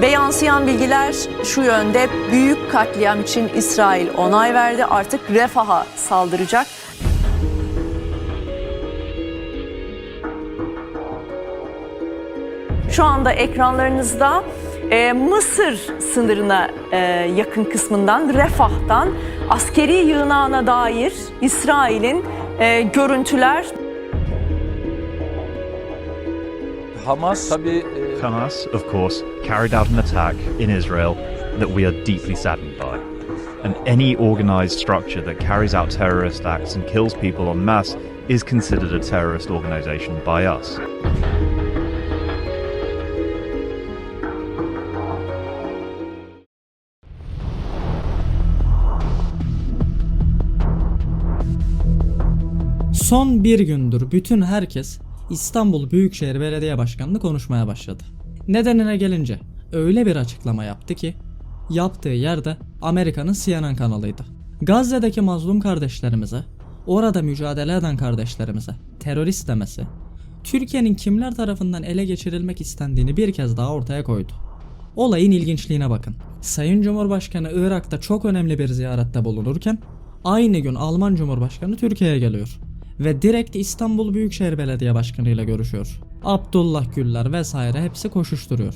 Ve yansıyan bilgiler şu yönde büyük katliam için İsrail onay verdi. Artık Refah'a saldıracak. Şu anda ekranlarınızda e, Mısır sınırına e, yakın kısmından Refah'tan askeri yığınağına dair İsrail'in e, görüntüler Hamas tabii e, Hamas, of course, carried out an attack in Israel that we are deeply saddened by. And any organized structure that carries out terrorist acts and kills people en masse is considered a terrorist organization by us. Son bir gündür bütün herkes İstanbul Büyükşehir Belediye Başkanı'nı konuşmaya başladı. Nedenine gelince öyle bir açıklama yaptı ki yaptığı yerde Amerika'nın CNN kanalıydı. Gazze'deki mazlum kardeşlerimize, orada mücadele eden kardeşlerimize terörist demesi, Türkiye'nin kimler tarafından ele geçirilmek istendiğini bir kez daha ortaya koydu. Olayın ilginçliğine bakın. Sayın Cumhurbaşkanı Irak'ta çok önemli bir ziyarette bulunurken aynı gün Alman Cumhurbaşkanı Türkiye'ye geliyor ve direkt İstanbul Büyükşehir Belediye Başkanı ile görüşüyor. Abdullah Güller vesaire hepsi koşuşturuyor.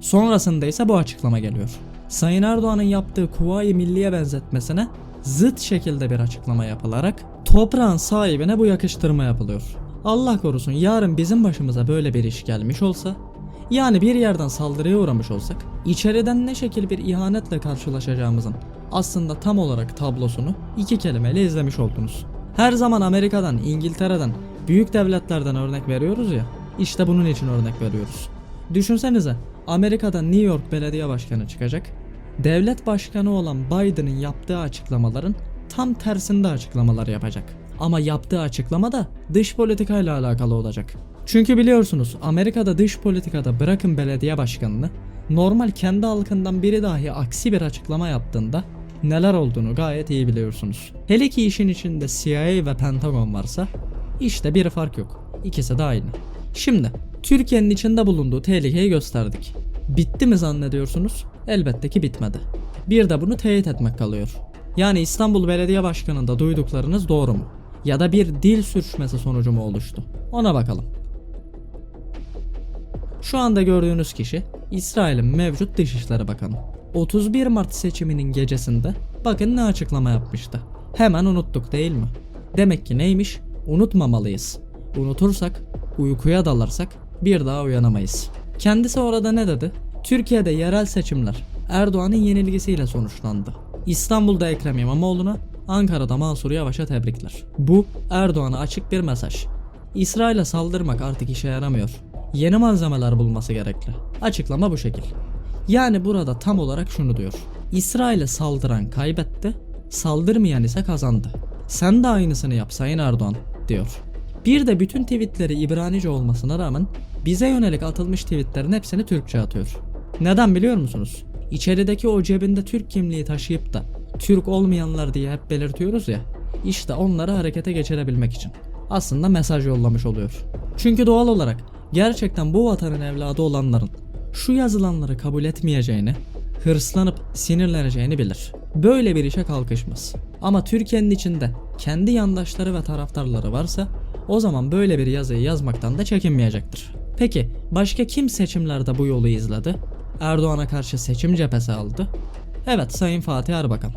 Sonrasında ise bu açıklama geliyor. Sayın Erdoğan'ın yaptığı Kuvayi Milliye benzetmesine zıt şekilde bir açıklama yapılarak toprağın sahibine bu yakıştırma yapılıyor. Allah korusun yarın bizim başımıza böyle bir iş gelmiş olsa yani bir yerden saldırıya uğramış olsak içeriden ne şekil bir ihanetle karşılaşacağımızın aslında tam olarak tablosunu iki kelimeyle izlemiş oldunuz. Her zaman Amerika'dan, İngiltere'den, büyük devletlerden örnek veriyoruz ya. İşte bunun için örnek veriyoruz. Düşünsenize Amerika'da New York Belediye Başkanı çıkacak. Devlet başkanı olan Biden'ın yaptığı açıklamaların tam tersinde açıklamalar yapacak. Ama yaptığı açıklama da dış politikayla alakalı olacak. Çünkü biliyorsunuz Amerika'da dış politikada bırakın belediye başkanını normal kendi halkından biri dahi aksi bir açıklama yaptığında neler olduğunu gayet iyi biliyorsunuz. Hele ki işin içinde CIA ve Pentagon varsa işte bir fark yok. İkisi de aynı. Şimdi Türkiye'nin içinde bulunduğu tehlikeyi gösterdik. Bitti mi zannediyorsunuz? Elbette ki bitmedi. Bir de bunu teyit etmek kalıyor. Yani İstanbul Belediye Başkanı'nda duyduklarınız doğru mu? Ya da bir dil sürçmesi sonucu mu oluştu? Ona bakalım. Şu anda gördüğünüz kişi İsrail'in mevcut Dışişleri Bakanı. 31 Mart seçiminin gecesinde bakın ne açıklama yapmıştı. Hemen unuttuk değil mi? Demek ki neymiş? Unutmamalıyız. Unutursak, uykuya dalarsak bir daha uyanamayız. Kendisi orada ne dedi? Türkiye'de yerel seçimler Erdoğan'ın yenilgisiyle sonuçlandı. İstanbul'da Ekrem İmamoğlu'na, Ankara'da Mansur Yavaş'a tebrikler. Bu Erdoğan'a açık bir mesaj. İsrail'e saldırmak artık işe yaramıyor. Yeni malzemeler bulması gerekli. Açıklama bu şekil. Yani burada tam olarak şunu diyor. İsrail'e saldıran kaybetti, saldırmayan ise kazandı. Sen de aynısını yap Sayın Erdoğan diyor. Bir de bütün tweetleri İbranice olmasına rağmen bize yönelik atılmış tweetlerin hepsini Türkçe atıyor. Neden biliyor musunuz? İçerideki o cebinde Türk kimliği taşıyıp da Türk olmayanlar diye hep belirtiyoruz ya. İşte onları harekete geçirebilmek için. Aslında mesaj yollamış oluyor. Çünkü doğal olarak gerçekten bu vatanın evladı olanların şu yazılanları kabul etmeyeceğini, hırslanıp sinirleneceğini bilir. Böyle bir işe kalkışmaz. Ama Türkiye'nin içinde kendi yandaşları ve taraftarları varsa o zaman böyle bir yazıyı yazmaktan da çekinmeyecektir. Peki başka kim seçimlerde bu yolu izledi? Erdoğan'a karşı seçim cephesi aldı. Evet Sayın Fatih Erbakan.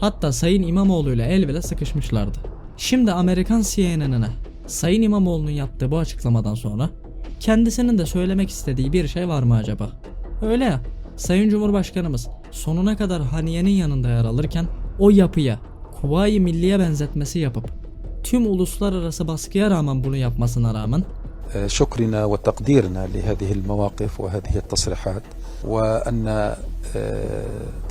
Hatta Sayın İmamoğlu ile el bile sıkışmışlardı. Şimdi Amerikan CNN'ine Sayın İmamoğlu'nun yaptığı bu açıklamadan sonra kendisinin de söylemek istediği bir şey var mı acaba? Öyle ya. Sayın Cumhurbaşkanımız sonuna kadar Haniye'nin yanında yer alırken o yapıya Kuvayi Milliye benzetmesi yapıp tüm uluslararası baskıya rağmen bunu yapmasına rağmen شكرنا وتقديرنا لهذه المواقف وهذه التصريحات وأن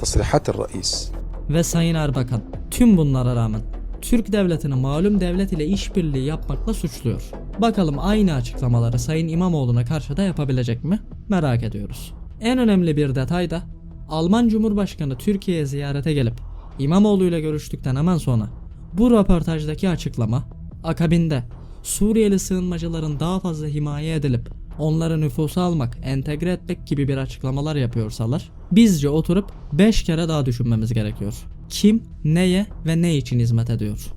تصريحات الرئيس ve Sayın Erbakan tüm bunlara rağmen Türk devletini malum devlet ile işbirliği yapmakla suçluyor. Bakalım aynı açıklamaları Sayın İmamoğlu'na karşı da yapabilecek mi? Merak ediyoruz. En önemli bir detay da Alman Cumhurbaşkanı Türkiye'ye ziyarete gelip İmamoğlu ile görüştükten hemen sonra bu röportajdaki açıklama akabinde Suriyeli sığınmacıların daha fazla himaye edilip onları nüfusa almak, entegre etmek gibi bir açıklamalar yapıyorsalar, bizce oturup 5 kere daha düşünmemiz gerekiyor. Kim, neye ve ne için hizmet ediyor?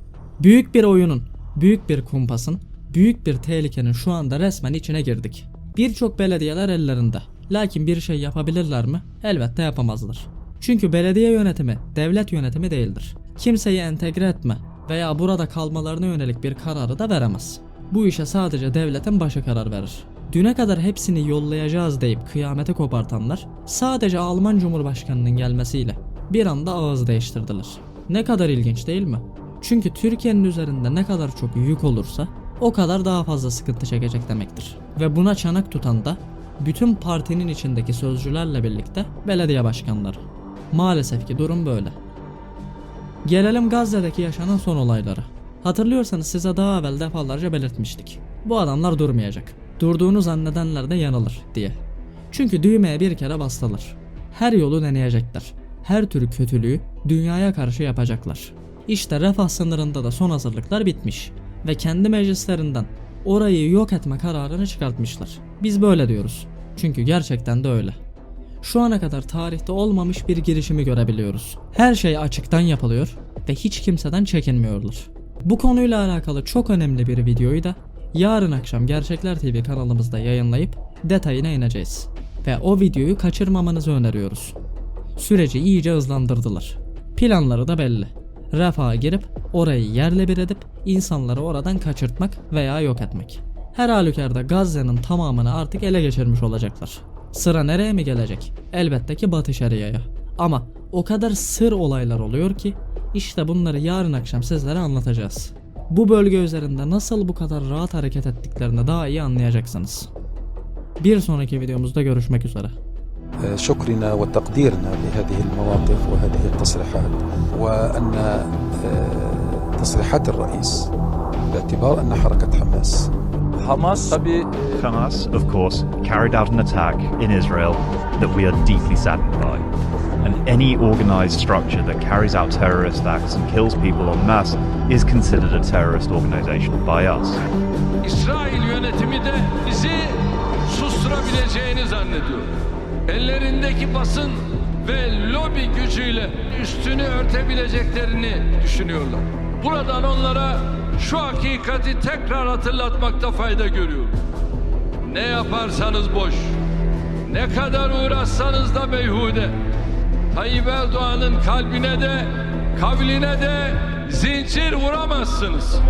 Büyük bir oyunun, büyük bir kumpasın, büyük bir tehlikenin şu anda resmen içine girdik. Birçok belediyeler ellerinde. Lakin bir şey yapabilirler mi? Elbette yapamazlar. Çünkü belediye yönetimi devlet yönetimi değildir. Kimseyi entegre etme veya burada kalmalarına yönelik bir kararı da veremez. Bu işe sadece devletin başı karar verir. Düne kadar hepsini yollayacağız deyip kıyameti kopartanlar sadece Alman Cumhurbaşkanının gelmesiyle bir anda ağız değiştirdiler. Ne kadar ilginç değil mi? Çünkü Türkiye'nin üzerinde ne kadar çok yük olursa o kadar daha fazla sıkıntı çekecek demektir. Ve buna çanak tutan da bütün partinin içindeki sözcülerle birlikte belediye başkanları. Maalesef ki durum böyle. Gelelim Gazze'deki yaşanan son olaylara. Hatırlıyorsanız size daha evvel defalarca belirtmiştik. Bu adamlar durmayacak. Durduğunu zannedenler de yanılır diye. Çünkü düğmeye bir kere bastılar. Her yolu deneyecekler. Her tür kötülüğü dünyaya karşı yapacaklar. İşte refah sınırında da son hazırlıklar bitmiş. Ve kendi meclislerinden orayı yok etme kararını çıkartmışlar. Biz böyle diyoruz. Çünkü gerçekten de öyle şu ana kadar tarihte olmamış bir girişimi görebiliyoruz. Her şey açıktan yapılıyor ve hiç kimseden çekinmiyorlar. Bu konuyla alakalı çok önemli bir videoyu da yarın akşam Gerçekler TV kanalımızda yayınlayıp detayına ineceğiz. Ve o videoyu kaçırmamanızı öneriyoruz. Süreci iyice hızlandırdılar. Planları da belli. Refaha girip orayı yerle bir edip insanları oradan kaçırtmak veya yok etmek. Her halükarda Gazze'nin tamamını artık ele geçirmiş olacaklar. Sıra nereye mi gelecek? Elbette ki Batı Şeria'ya. Ama o kadar sır olaylar oluyor ki işte bunları yarın akşam sizlere anlatacağız. Bu bölge üzerinde nasıl bu kadar rahat hareket ettiklerini daha iyi anlayacaksınız. Bir sonraki videomuzda görüşmek üzere. شكرنا وتقديرنا لهذه المواقف وهذه التصريحات وأن آه، تصريحات الرئيس باعتبار أن حركة حماس Hamas e, Hamas, of course, carried out an attack in Israel that we are deeply saddened by. And any organized structure that carries out terrorist acts and kills people en masse is considered a terrorist organization by us. İsrail yönetimi de bizi susturabileceğini zannediyor. Ellerindeki basın ve lobi gücüyle üstünü örtebileceklerini düşünüyorlar. Buradan onlara şu hakikati tekrar hatırlatmakta fayda görüyorum. Ne yaparsanız boş, ne kadar uğraşsanız da beyhude. Tayyip Erdoğan'ın kalbine de, kavline de zincir vuramazsınız.